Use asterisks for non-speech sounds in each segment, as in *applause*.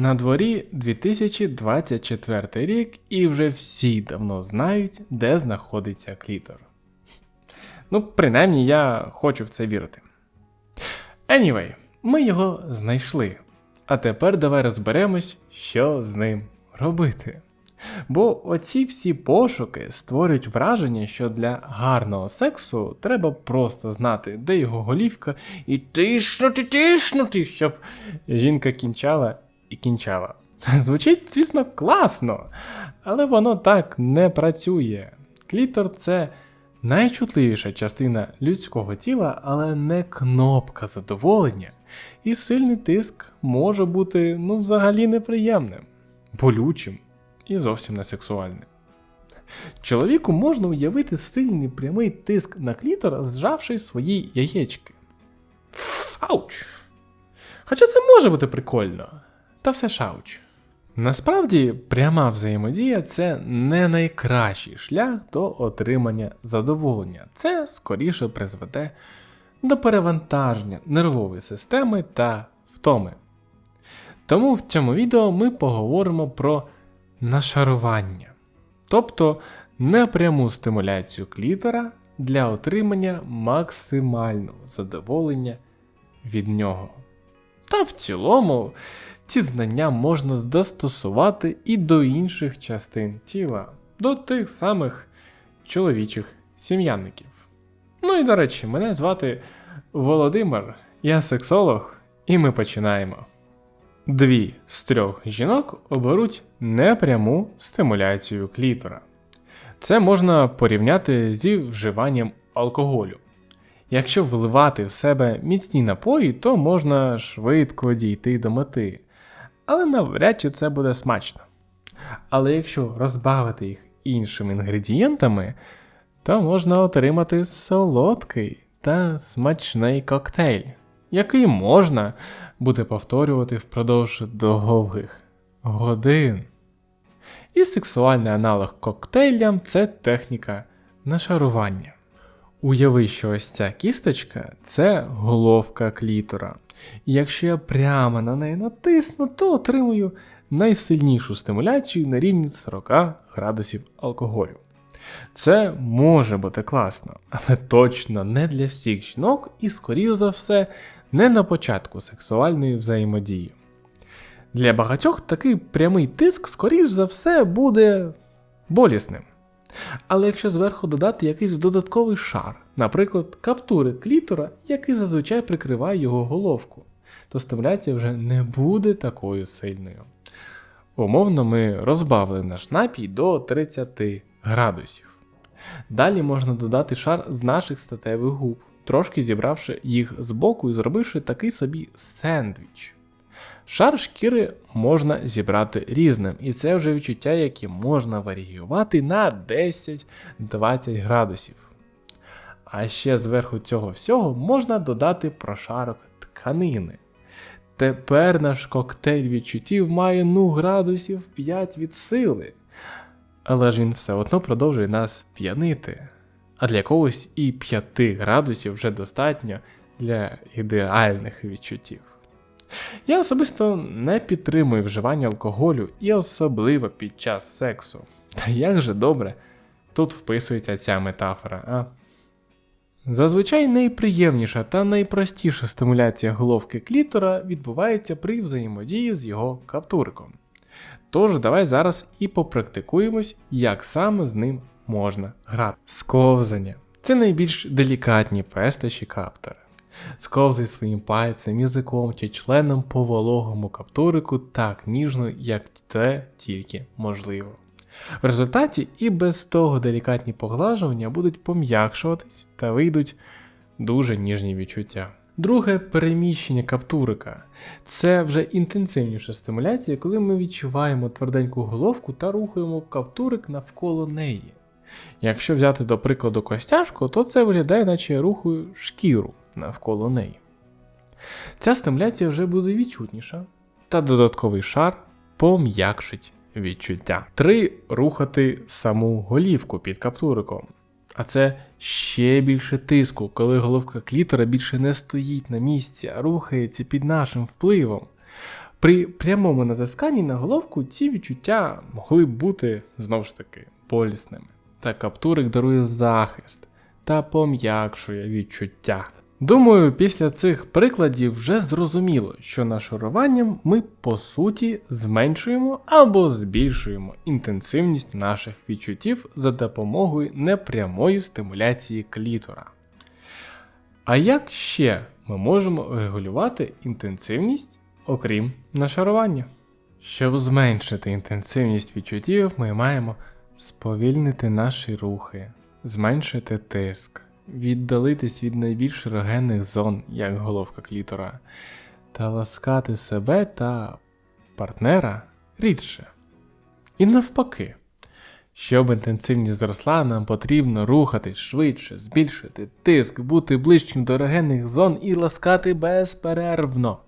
На дворі 2024 рік, і вже всі давно знають, де знаходиться клітор. Ну, принаймні, я хочу в це вірити. Anyway, ми його знайшли. А тепер давай розберемось, що з ним робити. Бо оці всі пошуки створюють враження, що для гарного сексу треба просто знати, де його голівка, і тиснути, тиснути, щоб жінка кінчала і кінчала. *laughs* Звучить, звісно, класно, але воно так не працює. Клітор це найчутливіша частина людського тіла, але не кнопка задоволення, і сильний тиск може бути ну, взагалі неприємним, болючим і зовсім не сексуальним. Чоловіку можна уявити сильний прямий тиск на клітор, зжавши свої яєчки. Ауч! Хоча це може бути прикольно, та все ж ауч. Насправді, пряма взаємодія це не найкращий шлях до отримання задоволення. Це скоріше призведе до перевантаження нервової системи та втоми. Тому в цьому відео ми поговоримо про нашарування, тобто непряму стимуляцію клітора для отримання максимального задоволення від нього. Та в цілому ці знання можна застосувати і до інших частин тіла, до тих самих чоловічих сім'янників. Ну і до речі, мене звати Володимир, я сексолог, і ми починаємо. Дві з трьох жінок оберуть непряму стимуляцію клітора. Це можна порівняти зі вживанням алкоголю. Якщо вливати в себе міцні напої, то можна швидко дійти до мети, але навряд чи це буде смачно. Але якщо розбавити їх іншими інгредієнтами, то можна отримати солодкий та смачний коктейль, який можна буде повторювати впродовж довгих годин. І сексуальний аналог коктейлям це техніка нашарування. Уяви, що ось ця кісточка це головка клітора. Якщо я прямо на неї натисну, то отримую найсильнішу стимуляцію на рівні 40 градусів алкоголю. Це може бути класно, але точно не для всіх жінок і, скоріш за все, не на початку сексуальної взаємодії. Для багатьох такий прямий тиск, скоріш за все, буде болісним. Але якщо зверху додати якийсь додатковий шар, наприклад, каптури клітора, який зазвичай прикриває його головку, то стимуляція вже не буде такою сильною. Умовно, ми розбавили наш напій до 30 градусів. Далі можна додати шар з наших статевих губ, трошки зібравши їх збоку і зробивши такий собі сендвіч. Шар шкіри можна зібрати різним, і це вже відчуття, яке можна варіювати на 10-20 градусів. А ще зверху цього всього можна додати прошарок тканини. Тепер наш коктейль відчуттів має ну градусів 5 від сили. Але ж він все одно продовжує нас п'янити. А для когось і 5 градусів вже достатньо для ідеальних відчуттів. Я особисто не підтримую вживання алкоголю і особливо під час сексу. Та як же добре тут вписується ця метафора, а? Зазвичай найприємніша та найпростіша стимуляція головки клітора відбувається при взаємодії з його каптуриком. Тож, давай зараз і попрактикуємось, як саме з ним можна грати. Сковзання це найбільш делікатні пестощі каптора. Сковзай своїм пальцем, язиком чи членом по вологому каптурику так ніжно, як це тільки можливо. В результаті і без того делікатні поглажування будуть пом'якшуватись та вийдуть дуже ніжні відчуття. Друге переміщення каптурика це вже інтенсивніша стимуляція, коли ми відчуваємо тверденьку головку та рухаємо каптурик навколо неї. Якщо взяти до прикладу костяшку, то це виглядає, наче я рухаю шкіру навколо неї. Ця стимуляція вже буде відчутніша, та додатковий шар пом'якшить відчуття. 3. Рухати саму голівку під каптуриком. А це ще більше тиску, коли головка клітора більше не стоїть на місці, а рухається під нашим впливом. При прямому натисканні на головку ці відчуття могли б бути знову ж таки болісними. Та каптурик дарує захист та пом'якшує відчуття. Думаю, після цих прикладів вже зрозуміло, що нашаруванням ми по суті зменшуємо або збільшуємо інтенсивність наших відчуттів за допомогою непрямої стимуляції клітора. А як ще ми можемо регулювати інтенсивність, окрім нашарування? Щоб зменшити інтенсивність відчуттів, ми маємо сповільнити наші рухи, зменшити тиск, віддалитись від найбільш ерогенних зон, як головка клітора, та ласкати себе та партнера рідше. І навпаки. Щоб інтенсивність зросла, нам потрібно рухатись швидше, збільшити тиск, бути ближчим до ерогенних зон і ласкати безперервно.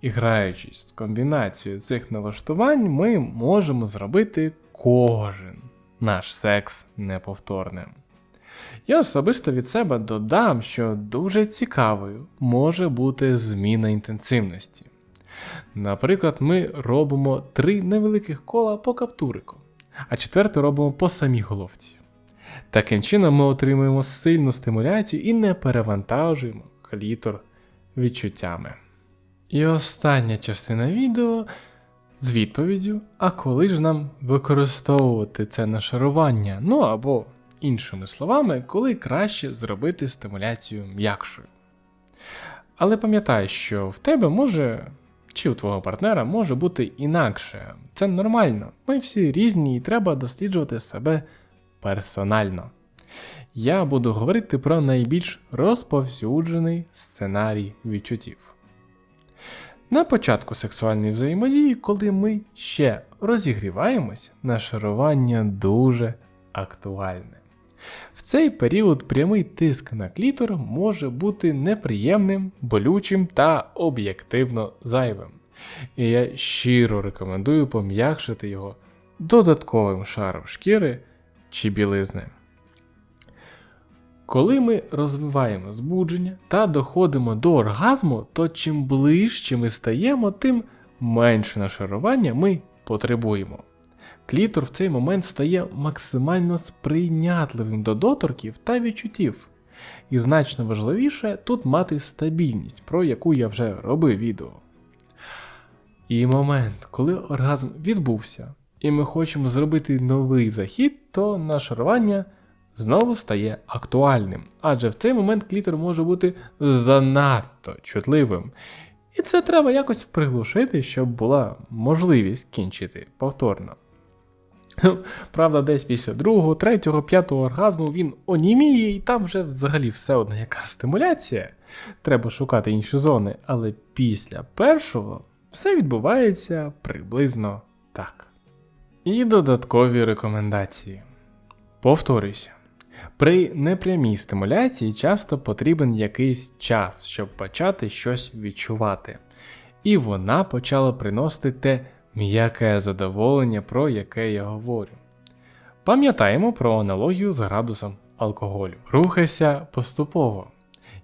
І граючись з комбінацією цих налаштувань, ми можемо зробити кожен наш секс неповторним. Я особисто від себе додам, що дуже цікавою може бути зміна інтенсивності. Наприклад, ми робимо три невеликих кола по каптурику, а четверте робимо по самій головці. Таким чином ми отримуємо сильну стимуляцію і не перевантажуємо клітор відчуттями. І остання частина відео з відповіддю, а коли ж нам використовувати це нашарування, ну або, іншими словами, коли краще зробити стимуляцію м'якшою. Але пам'ятай, що в тебе може, чи у твого партнера може бути інакше. Це нормально. Ми всі різні і треба досліджувати себе персонально. Я буду говорити про найбільш розповсюджений сценарій відчуттів. На початку сексуальної взаємодії, коли ми ще розігріваємось, нашарування дуже актуальне. В цей період прямий тиск на клітор може бути неприємним, болючим та об'єктивно зайвим. І я щиро рекомендую пом'якшити його додатковим шаром шкіри чи білизни. Коли ми розвиваємо збудження та доходимо до оргазму, то чим ближче ми стаємо, тим менше нашарування ми потребуємо. Клітор в цей момент стає максимально сприйнятливим до доторків та відчуттів. І значно важливіше тут мати стабільність, про яку я вже робив відео. І момент, коли оргазм відбувся, і ми хочемо зробити новий захід, то нашарування знову стає актуальним, адже в цей момент клітор може бути занадто чутливим. І це треба якось приглушити, щоб була можливість кінчити повторно. *laughs* Правда, десь після другого, третього, п'ятого оргазму він оніміє, і там вже взагалі все одна яка стимуляція. Треба шукати інші зони, але після першого все відбувається приблизно так. І додаткові рекомендації. Повторюйся. При непрямій стимуляції часто потрібен якийсь час, щоб почати щось відчувати. І вона почала приносити те м'яке задоволення, про яке я говорю. Пам'ятаємо про аналогію з градусом алкоголю. Рухайся поступово.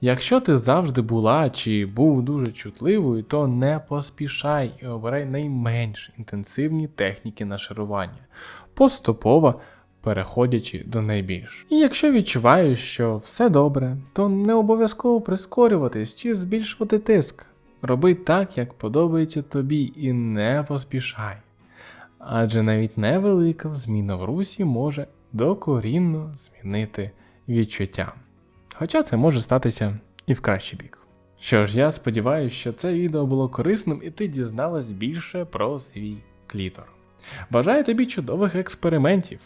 Якщо ти завжди була чи був дуже чутливою, то не поспішай і обирай найменш інтенсивні техніки нашарування, поступово переходячи до найбільш. І якщо відчуваєш, що все добре, то не обов'язково прискорюватись чи збільшувати тиск. Роби так, як подобається тобі, і не поспішай. Адже навіть невелика зміна в русі може докорінно змінити відчуття. Хоча це може статися і в кращий бік. Що ж, я сподіваюся, що це відео було корисним і ти дізналась більше про свій клітор. Бажаю тобі чудових експериментів!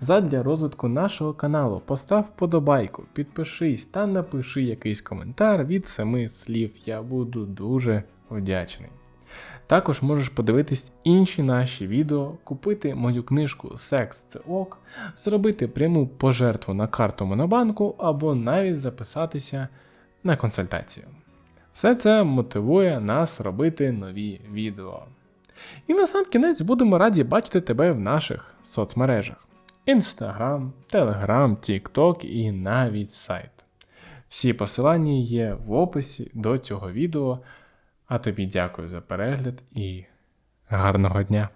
Задля розвитку нашого каналу постав вподобайку, підпишись та напиши якийсь коментар від семи слів, я буду дуже вдячний. Також можеш подивитись інші наші відео, купити мою книжку Секс це ок, зробити пряму пожертву на карту Монобанку або навіть записатися на консультацію. Все це мотивує нас робити нові відео. І на сам кінець будемо раді бачити тебе в наших соцмережах. Інстаграм, Телеграм, Тікток і навіть сайт. Всі посилання є в описі до цього відео, А тобі дякую за перегляд і гарного дня!